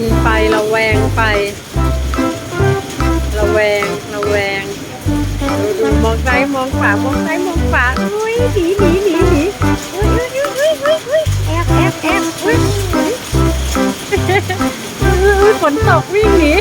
กินไประแวงไประแวงระแวงดูดูมองซ้ายมองขวามองซ้ายมองขวาอุ้ยหนีหนีหนีหนีอุ้ยอุ้ยอุ้ยอุ้ยอุ้ยแอบแอบแอบอุ้ยอุ้ยอุ้ยฝนตกวิ่งหนี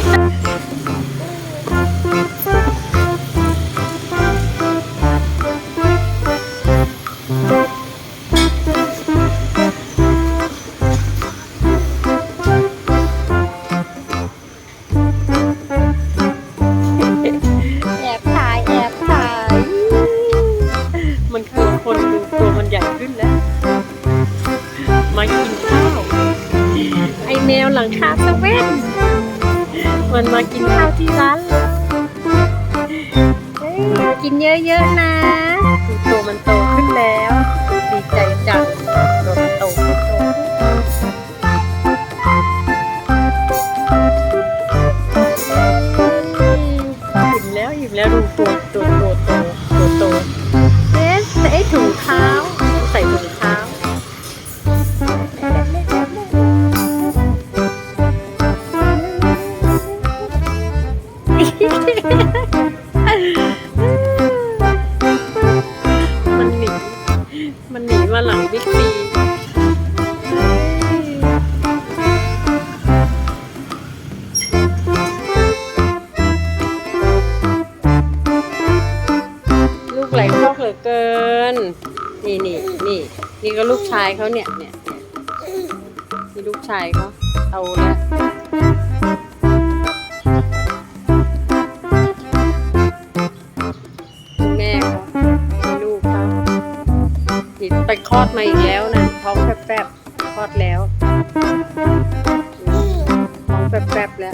มันคือคนดูตัวมันใหญ่ขึ้นแล้ว มากินข้าวไอแมวหลังคาสเว่นมันมากินข้าวที่ร้านแล้วเฮ้ยกินเยอะๆนะตัวมันโตขึ้นแล้ว ดีใจจังตัวมันโตขึ้นโตขึ้นอิ่มแล้วอิ่มแล้วดูตัวตัว ถุงเท้า ใส่ถุงเท้ามันหนี มันหนีมาหลังบิ๊กซี กไหลคอกเหลือเกิน นี่นี่นี่นี่ก็ลูกชายเขาเนี่ยเนี่ยนี่ลูกชายเขาโตแล้วคุณแม่เขาลูกเขานี่ไปคลอดมาอีกแล้วนะท้องแฟบๆคลอดแล้วท้องแฟบๆแล้ว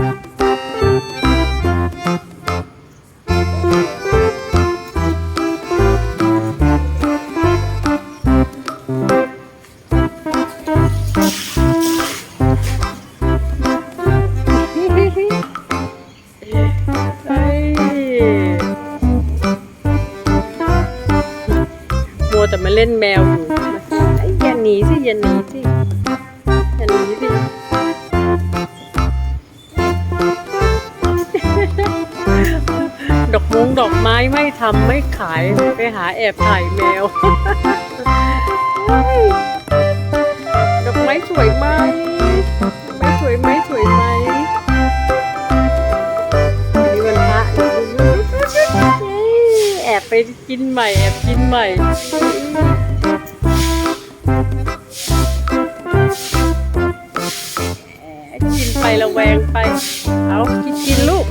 วแต่มาเล่นแมวอยู่ไอ้ยอย่าหนีสิยันหนีสิยันหนีสิดอกมงดอกไม้ไม่ทำไม่ขายไปหาแอบถ่ายแมว ดอกไม้สวยมาก ไปกินใหม่แอบกินใหม่กินไประแวงไป เอากินกินลูก